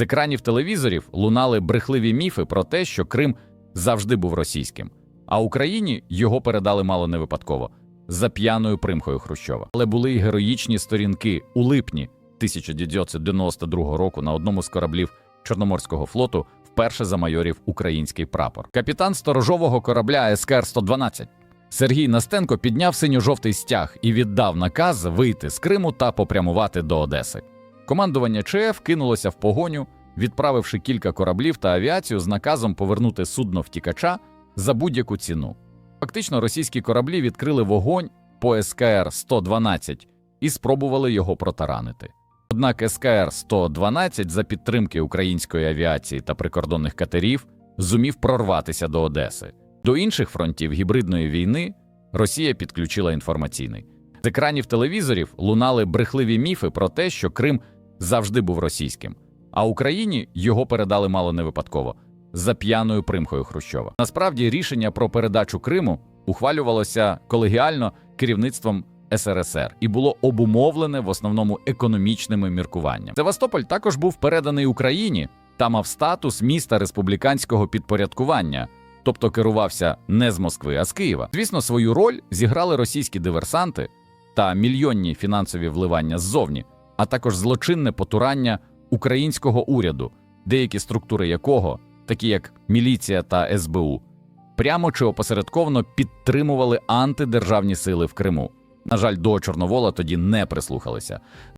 З екранів телевізорів лунали брехливі міфи про те, що Крим завжди був російським, а Україні його передали мало не випадково за п'яною примхою Хрущова. Але були й героїчні сторінки у липні 1992 року на одному з кораблів Чорноморського флоту вперше замайорів український прапор. Капітан сторожового корабля СКР 112 Сергій Настенко підняв синьо-жовтий стяг і віддав наказ вийти з Криму та попрямувати до Одеси. Командування ЧФ кинулося в погоню, відправивши кілька кораблів та авіацію з наказом повернути судно втікача за будь-яку ціну. Фактично, російські кораблі відкрили вогонь по СКР 112 і спробували його протаранити. Однак СКР 112 за підтримки української авіації та прикордонних катерів зумів прорватися до Одеси. До інших фронтів гібридної війни Росія підключила інформаційний. З екранів телевізорів лунали брехливі міфи про те, що Крим завжди був російським, а Україні його передали мало не випадково за п'яною примхою Хрущова. Насправді рішення про передачу Криму ухвалювалося колегіально керівництвом СРСР і було обумовлене в основному економічними міркуваннями. Севастополь також був переданий Україні та мав статус міста республіканського підпорядкування, тобто керувався не з Москви, а з Києва. Звісно, свою роль зіграли російські диверсанти та мільйонні фінансові вливання ззовні, а також злочинне потурання українського уряду, деякі структури якого, такі як міліція та СБУ, прямо чи опосередковано підтримували антидержавні сили в Криму. На жаль, до Чорновола тоді не прислухалися.